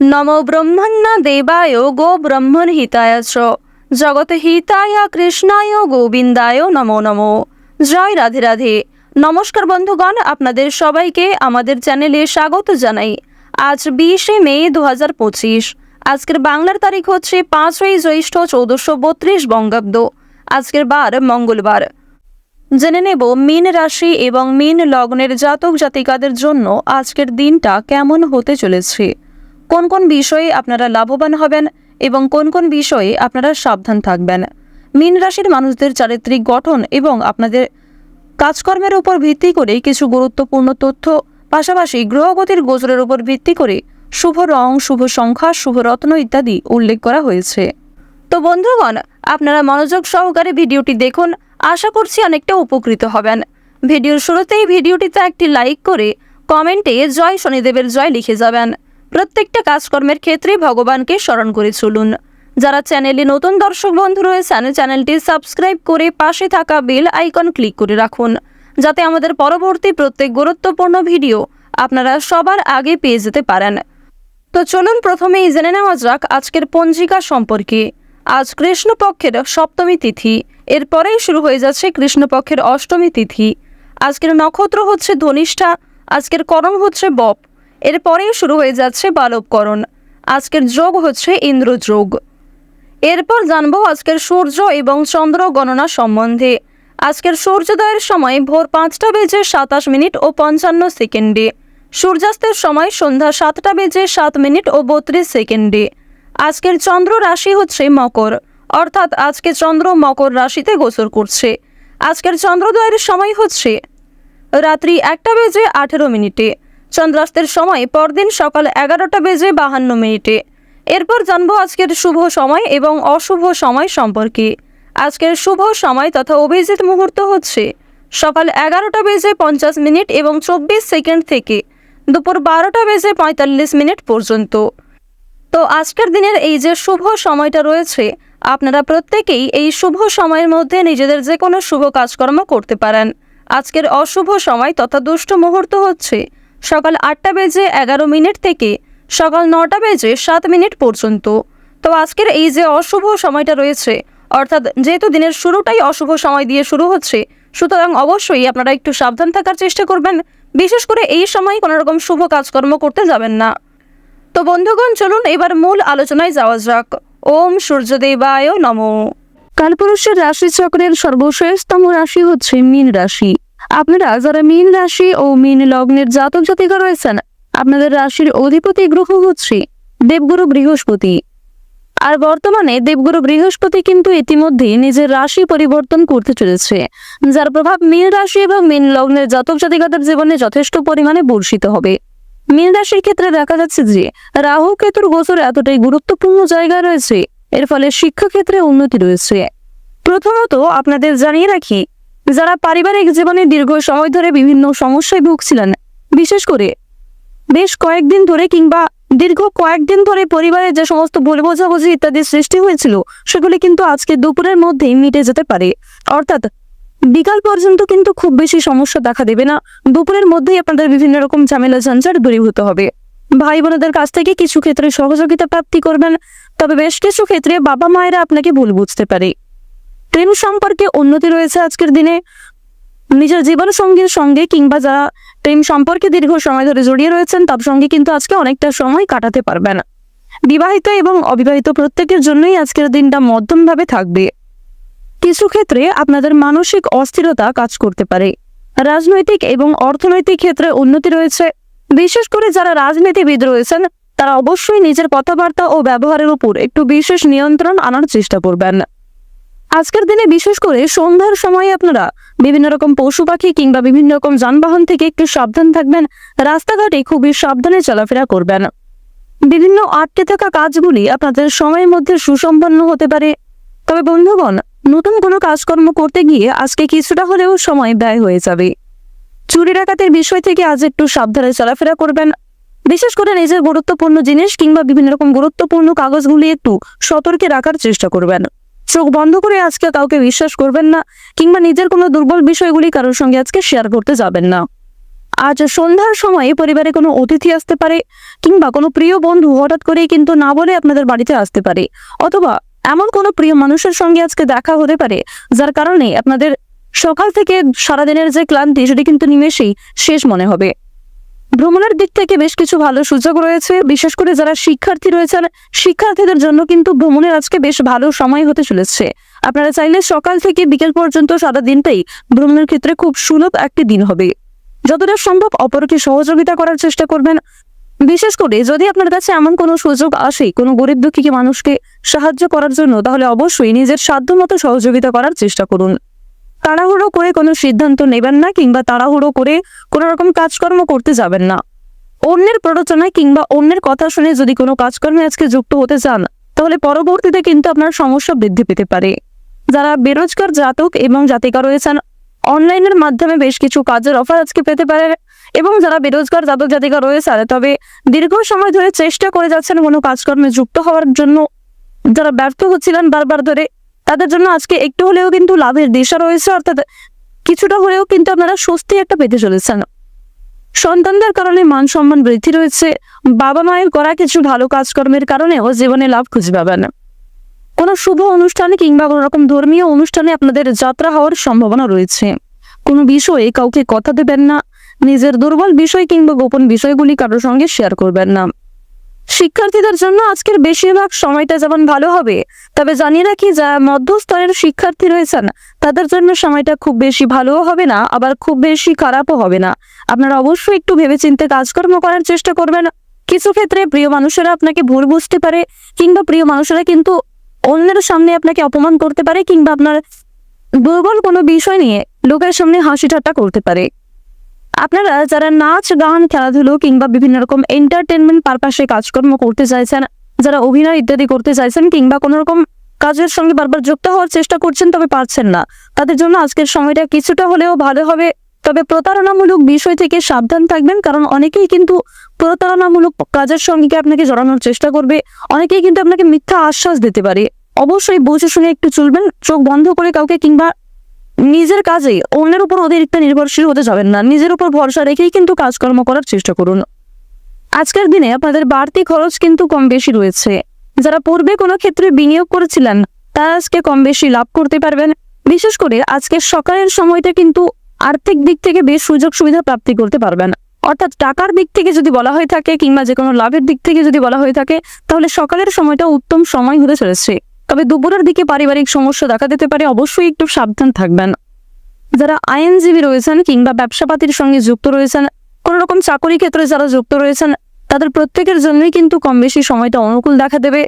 নমো ব্রহ্মণ্য দেবায় গো ব্রহ্মণ হিতায় চ জগৎ হিতায় কৃষ্ণায় গোবিন্দায় নমো নমো জয় রাধে রাধে নমস্কার বন্ধুগণ আপনাদের সবাইকে আমাদের চ্যানেলে স্বাগত জানাই। আজ বিশে মে দু হাজার পঁচিশ। আজকের বাংলার তারিখ হচ্ছে পাঁচই জ্যৈষ্ঠ চৌদ্দশো বত্রিশ বঙ্গাব্দ। আজকের বার মঙ্গলবার। জেনে নেব মীন রাশি এবং মীন লগ্নের জাতক জাতিকাদের জন্য আজকের দিনটা কেমন হতে চলেছে। কোন কোন বিষয়ে আপনারা লাভবান হবেন এবং কোন কোন বিষয়ে আপনারা সাবধান থাকবেন? মীন রাশির মানুষদের চারিত্রিক গঠন এবং আপনাদের কাজকর্মের উপর ভিত্তি করে কিছু গুরুত্বপূর্ণ তথ্য, পাশাপাশি গ্রহগতির গোচরের উপর ভিত্তি করে শুভ রং, শুভ সংখ্যা, শুভ রত্ন ইত্যাদি উল্লেখ করা হয়েছে। তো বন্ধুগণ, আপনারা মনোযোগ সহকারে ভিডিওটি দেখুন। আশা করছি অনেকটা উপকৃত হবেন। ভিডিওর শুরুতেই ভিডিওটিতে একটি লাইক করে কমেন্টে জয় শনিদেবের জয় লিখে যাবেন। প্রত্যেকটা কাজকর্মের ক্ষেত্রে ভগবানকে স্মরণ করে চলুন। যারা চ্যানেলে নতুন দর্শক বন্ধু রয়েছেন, চ্যানেলটি সাবস্ক্রাইব করে পাশে থাকা বেল আইকন ক্লিক করে রাখুন, যাতে আমাদের পরবর্তী প্রত্যেক গুরুত্বপূর্ণ ভিডিও আপনারা সবার আগে পেয়ে যেতে পারেন। তো চলুন প্রথমেই জেনে নেওয়া যাক আজকের পঞ্জিকা সম্পর্কে। আজ কৃষ্ণপক্ষের সপ্তমী তিথি, এরপরেই শুরু হয়ে যাচ্ছে কৃষ্ণপক্ষের অষ্টমী তিথি। আজকের নক্ষত্র হচ্ছে ধনিষ্ঠা, আজকের করম হচ্ছে বপ। এরপরেই শুরু হয়ে যাচ্ছে বালবকরণ। আজকের যোগ হচ্ছে ইন্দ্রযোগ। এরপর জানব আজকের সূর্য এবং চন্দ্র গণনা সম্বন্ধে। আজকের সূর্যোদয়ের সময় ভোর পাঁচটা বেজে সাতাশ মিনিট ও পঞ্চান্ন সেকেন্ডে। সূর্যাস্তের সময় সন্ধ্যা সাতটা বেজে সাত মিনিট ও বত্রিশ সেকেন্ডে। আজকের চন্দ্র রাশি হচ্ছে মকর। অর্থাৎ আজকে চন্দ্র মকর রাশিতে গোচর করছে। আজকের চন্দ্রোদয়ের সময় হচ্ছে রাত্রি একটা বেজে আঠেরো মিনিটে। চন্দ্রাস্তের সময় পরদিন সকাল এগারোটা বেজে বাহান্ন মিনিটে। এরপর জানব আজকের শুভ সময় এবং অশুভ সময় সম্পর্কে। আজকের শুভ সময় তথা অভিজিৎ মুহূর্ত হচ্ছে সকাল এগারোটা বেজে পঞ্চাশ মিনিট এবং চব্বিশ সেকেন্ড থেকে দুপুর বারোটা বেজে পঁয়তাল্লিশ মিনিট পর্যন্ত। তো আজকের দিনের এই যে শুভ সময়টা রয়েছে, আপনারা প্রত্যেকেই এই শুভ সময়ের মধ্যে নিজেদের যে কোনো শুভ কাজকর্ম করতে পারেন। আজকের অশুভ সময় তথা দুষ্ট মুহূর্ত হচ্ছে সকাল আটটা বেজে এগারো মিনিট থেকে সকাল নটা বেজে সাত মিনিট পর্যন্ত। তো আজকের এই যে অশুভ সময়টা রয়েছে, অর্থাৎ যেহেতু দিনের শুরুটাই অশুভ সময় দিয়ে শুরু হচ্ছে, সুতরাং অবশ্যই আপনারা একটু সাবধান থাকার চেষ্টা করবেন। বিশেষ করে এই সময় কোনো রকম শুভ কাজকর্ম করতে যাবেন না। তো বন্ধুগণ, চলুন এবার মূল আলোচনায় যাওয়া যাক। ওম সূর্যদেবায় নম। কালপুরুষের রাশি চক্রের সর্বশেষতম রাশি হচ্ছে মীন রাশি। আপনারা যারা মীন রাশি ও মীন লগ্নের জাতক জাতিকা রয়েছেন, আপনাদের রাশির অধিপতি গ্রহ হচ্ছে দেবগুরু বৃহস্পতি। আর বর্তমানে দেবগুরু বৃহস্পতি কিন্তু ইতিমধ্যে নিজের রাশি পরিবর্তন করতে চলেছে, যার প্রভাব মীন রাশি এবং মীন লগ্নের জাতক জাতিকাদের জীবনে যথেষ্ট পরিমাণে বর্ষিত হবে। মীন রাশির ক্ষেত্রে দেখা যাচ্ছে যে, রাহু কেতুর গোচর এতটাই গুরুত্বপূর্ণ জায়গা রয়েছে, এর ফলে শিক্ষাক্ষেত্রে উন্নতি রয়েছে। প্রথমত আপনাদের জানিয়ে রাখি যারা পারিবারিক জীবনে দীর্ঘ সময় ধরে বিভিন্ন সমস্যায় ভুগছিলেন, বিশেষ করে বেশ কয়েকদিন ধরে কিংবা দীর্ঘ কয়েকদিন ধরে পরিবারে যে সমস্ত ভুল বোঝাবুঝি ইত্যাদি সৃষ্টি হয়েছিল, সেগুলি কিন্তু আজকে দুপুরের মধ্যেই মিটে যেতে পারে। অর্থাৎ বিকাল পর্যন্ত কিন্তু খুব বেশি সমস্যা দেখা দেবে না। দুপুরের মধ্যেই আপনাদের বিভিন্ন রকম ঝামেলা ঝঞ্ঝাট দূরীভূত হবে। ভাই বোনদের কাছ থেকে কিছু ক্ষেত্রে সহযোগিতা প্রাপ্তি করবেন, তবে বেশ কিছু ক্ষেত্রে বাবা মায়েরা আপনাকে ভুল বুঝতে পারে। প্রেম সম্পর্কে উন্নতি রয়েছে আজকের দিনে। নিজের জীবন সঙ্গীর সঙ্গে কিংবা যারা প্রেম সম্পর্কে দীর্ঘ সময় ধরে জড়িয়ে রয়েছেন, তার সঙ্গে কিন্তু আজকে অনেকটা সময় কাটাতে পারবে না বিবাহিত এবং অবিবাহিত প্রত্যেকের জন্যই আজকের দিনটা মধ্যমভাবে থাকবে। কিছু ক্ষেত্রে আপনাদের মানসিক অস্থিরতা কাজ করতে পারে। রাজনৈতিক এবং অর্থনৈতিক ক্ষেত্রে উন্নতি রয়েছে। বিশেষ করে যারা রাজনীতিবিদ রয়েছেন, তারা অবশ্যই নিজের কথাবার্তা ও ব্যবহারের উপর একটু বিশেষ নিয়ন্ত্রণ আনার চেষ্টা করবেন। আজকের দিনে বিশেষ করে সন্ধ্যার সময় আপনারা বিভিন্ন রকম পশু পাখি কিংবা বিভিন্ন রকম যানবাহন থেকে একটু সাবধান থাকবেন। রাস্তাঘাটে খুবই সাবধানে চলাফেরা করবেন। বিভিন্ন আটকে থাকা কাজগুলি আপনাদের সময়ের মধ্যে সুসম্পন্ন হতে পারে। তবে বন্ধুগণ, নতুন কোনো কাজকর্ম করতে গিয়ে আজকে কিছুটা হলেও সময় ব্যয় হয়ে যাবে। চুরি ডাকাতের বিষয় থেকে আজ একটু সাবধানে চলাফেরা করবেন। বিশেষ করে নিজের গুরুত্বপূর্ণ জিনিস কিংবা বিভিন্ন রকম গুরুত্বপূর্ণ কাগজগুলি একটু সতর্কে রাখার চেষ্টা করবেন। চোখ বন্ধ করে আজকে কাউকে বিশ্বাস করবেন না কিংবা নিজের কোনো দুর্বল বিষয়গুলি কারোর সঙ্গে আজকে শেয়ার করতে যাবেন না। আজ সন্ধ্যার সময়ে পরিবারে কোনো অতিথি আসতে পারে কিংবা কোনো প্রিয় বন্ধু হঠাৎ করেই কিন্তু না বলে আপনাদের বাড়িতে আসতে পারে অথবা এমন কোনো প্রিয় মানুষের সঙ্গে আজকে দেখা হতে পারে যার কারণে আপনাদের সকাল থেকে সারাদিনের যে ক্লান্তি সেটি কিন্তু নিমেষেই শেষ মনে হবে। ভ্রমণের দিক থেকে বেশ কিছু ভালো সুযোগ রয়েছে। বিশেষ করে যারা শিক্ষার্থী রয়েছেন, শিক্ষার্থীদের জন্য কিন্তু ভ্রমণের আজকে বেশ ভালো সময় হতে চলেছে। আপনারা চাইলে সকাল থেকে বিকেল পর্যন্ত সারা দিনটাই ভ্রমণের ক্ষেত্রে খুব সুলভ একটি দিন হবে। যতটা সম্ভব অপরকে সহযোগিতা করার চেষ্টা করবেন। বিশেষ করে যদি আপনার কাছে এমন কোনো সুযোগ আসে, কোনো গরিব দুঃখী মানুষকে সাহায্য করার জন্য, তাহলে অবশ্যই নিজের সাধ্যমতো সহযোগিতা করার চেষ্টা করুন। তাড়াহুড়ো করে কোনো সিদ্ধান্ত নেবেন না কিংবা তাড়াহুড়ো করে কোনো রকম কাজকর্ম করতে যাবেন না। অন্যের প্ররোচনায় কিংবা অন্যের কথা শুনে যদি কোনো কাজকর্মে আজকে যুক্ত হতে চান, তাহলে পরবর্তীতে কিন্তু আপনার সমস্যা বৃদ্ধি পেতে পারে। যারা বেরোজগার জাতক এবং জাতিকা রয়েছেন, অনলাইনের মাধ্যমে বেশ কিছু কাজের অফার আজকে পেতে পারে এবং যারা বেরোজগার জাতক জাতিকা রয়েছেন, তবে দীর্ঘ সময় ধরে চেষ্টা করে যাচ্ছেন কোনো কাজকর্মে যুক্ত হওয়ার জন্য। যারা ব্যর্থ হচ্ছিলেন বারবার ধরে তাদের জন্য আজকে একটু হলেও কিন্তু লাভের দিশা রয়েছে, অর্থাৎ কিছুটা হলেও কিন্তু আপনারা স্বস্তি একটা পেতে চলেছেন। সন্তানদের কারণে মান সম্মান বৃদ্ধি রয়েছে, বাবা মায়ের করা কিছু ভালো কাজকর্মের কারণে কারণেও জীবনে লাভ খুঁজে পাবেন। কোনো শুভ অনুষ্ঠানে কিংবা কোনো রকম ধর্মীয় অনুষ্ঠানে আপনাদের যাত্রা হওয়ার সম্ভাবনা রয়েছে। কোনো বিষয়ে কাউকে কথা দেবেন না, নিজের দুর্বল বিষয় কিংবা গোপন বিষয়গুলি কারোর সঙ্গে শেয়ার করবেন না। শিক্ষার্থীদের জন্য আজকের বেশিরভাগ সময়টা যেমন ভালো হবে, তবে জানিয়ে রাখি যারা মধ্যস্তরের শিক্ষার্থী রয়েছেন, তাদের জন্য সময়টা খুব বেশি ভালোও হবে না, আবার খুব বেশি খারাপও হবে না। আপনারা অবশ্যই একটু ভেবেচিন্তে কাজকর্ম করার চেষ্টা করবেন। কিছু ক্ষেত্রে প্রিয় মানুষেরা আপনাকে ভুল বুঝতে পারে, কিংবা প্রিয় মানুষেরা কিন্তু অন্যের সামনে আপনাকে অপমান করতে পারে, কিংবা আপনার দুর্বল কোনো বিষয় নিয়ে লোকের সামনে হাসি ঠাট্টা করতে পারে। আপনারা যারা নাচ, গান, খেলাধুলো কিংবা বিভিন্ন রকম এন্টারটেনমেন্ট পারপাসে কাজকর্ম করতে চাইছেন, যারা অভিনয় ইত্যাদি করতে চাইছেন কিংবা কোনো রকম কাজের সঙ্গে বারবার যুক্ত হওয়ার চেষ্টা করছেন তবে পারছেন না। তাদের জন্য আজকের সময়টা কিছুটা হলেও ভালো হবে। তবে প্রতারণামূলক বিষয় থেকে সাবধান থাকবেন, কারণ অনেকেই কিন্তু প্রতারণামূলক কাজের সঙ্গে আপনাকে জড়ানোর চেষ্টা করবে। অনেকেই কিন্তু আপনাকে মিথ্যা আশ্বাস দিতে পারে। অবশ্যই বুঝে শুনে একটু চলবেন, চোখ বন্ধ করে কাউকে কিংবা নিজের কাজে অন্যের উপর অতিরিক্ত নির্ভরশীল হতে যাবেন না। নিজের উপর ভরসা রেখেই কিন্তু কাজকর্ম করার চেষ্টা করুন। আজকের দিনে আপনাদের বাড়তি খরচ কিন্তু কম বেশি রয়েছে। যারা পূর্বে কোনো ক্ষেত্রে বিনিয়োগ করেছিলেন, তারা আজকে কম বেশি লাভ করতে পারবেন। বিশেষ করে আজকে সকালের সময়টা কিন্তু আর্থিক দিক থেকে বেশ সুযোগ সুবিধা প্রাপ্তি করতে পারবেন। অর্থাৎ টাকার দিক থেকে যদি বলা হয়ে থাকে কিংবা যে কোনো লাভের দিক থেকে যদি বলা হয়ে থাকে, তাহলে সকালের সময়টা উত্তম সময় হতে চলেছে। তবে দুপুরের দিকে পারিবারিক সমস্যা দেখা দিতে পারে, অবশ্যই একটু সাবধান থাকবেন। যারা আইনজীবী রয়েছেন কিংবা ব্যবসাপাতির সঙ্গে যুক্ত রয়েছেন, কোনো রকম চাকরি ক্ষেত্রে যারা যুক্ত রয়েছেন, তাদের প্রত্যেকের জন্যই কিন্তু কম বেশি সময়টা অনুকূল দেখা দেবে।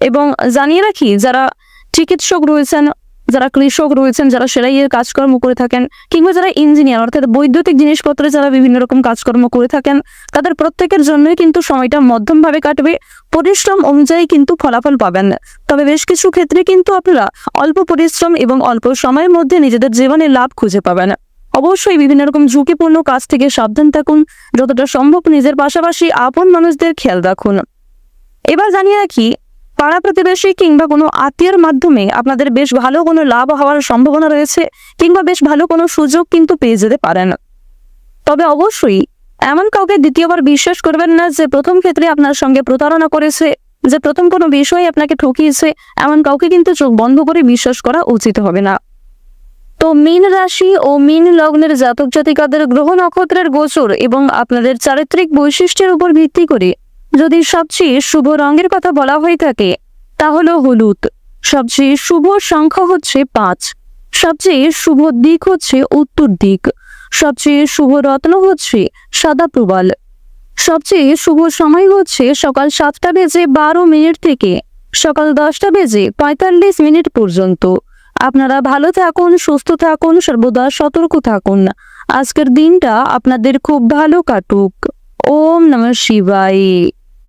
এবং জানিয়ে রাখি, যারা চিকিৎসক রয়েছেন যারা কৃষক রয়েছেন, যারা সেলাইয়ের কাজকর্ম করে থাকেন, কিংবা যারা ইঞ্জিনিয়ার অর্থাৎ বৈদ্যুতিক জিনিসপত্রে যারা বিভিন্ন রকম কাজকর্ম করে থাকেন, তাদের প্রত্যেকের জন্যই কিন্তু সময়টা মধ্যমভাবে কাটবে। পরিশ্রম অনুযায়ী কিন্তু ফলাফল পাবেন। তবে বেশ কিছু ক্ষেত্রে কিন্তু আপনারা অল্প পরিশ্রম এবং অল্প সময়ের মধ্যে নিজেদের জীবনে লাভ খুঁজে পাবেন। অবশ্যই বিভিন্ন রকম ঝুঁকিপূর্ণ কাজ থেকে সাবধান থাকুন, যতটা সম্ভব নিজের পাশাপাশি আপন মানুষদের খেয়াল রাখুন। এবার জানিয়ে রাখি পাড়া প্রতিবেশী কিংবা কোনো আত্মীয়ের মাধ্যমে আপনাদের বেশ ভালো কোনো লাভ হওয়ার সম্ভাবনা রয়েছে কিংবা বেশ ভালো কোনো সুযোগ কিন্তু পেয়ে যেতে পারেন। তবে অবশ্যই এমন কাউকে দ্বিতীয়বার বিশ্বাস করবেন না যে প্রথম ক্ষেত্রে আপনার সঙ্গে প্রতারণা করেছে, যে প্রথম কোনো বিষয়ে আপনাকে ঠকিয়েছে, এমন কাউকে কিন্তু চোখ বন্ধ করে বিশ্বাস করা উচিত হবে না। তো মীন রাশি ও মীন লগ্নের জাতক জাতিকাদের গ্রহ নক্ষত্রের গোচর এবং আপনাদের চারিত্রিক বৈশিষ্ট্যের উপর ভিত্তি করে যদি সবচেয়ে শুভ রঙের কথা বলা হয়ে থাকে, তা হলো হলুদ। সবচেয়ে শুভ সংখ্যা হচ্ছে পাঁচ। সবচেয়ে শুভ দিক হচ্ছে উত্তর দিক। সবচেয়ে শুভ রত্ন হচ্ছে সাদা প্রবাল। সবচেয়ে শুভ সময় হচ্ছে সকাল সাতটা বেজে বারো মিনিট থেকে সকাল দশটা বেজে পঁয়তাল্লিশ মিনিট পর্যন্ত। আপনারা ভালো থাকুন, সুস্থ থাকুন, সর্বদা সতর্ক থাকুন। আজকের দিনটা আপনাদের খুব ভালো কাটুক। ওম নমঃ শিবায়।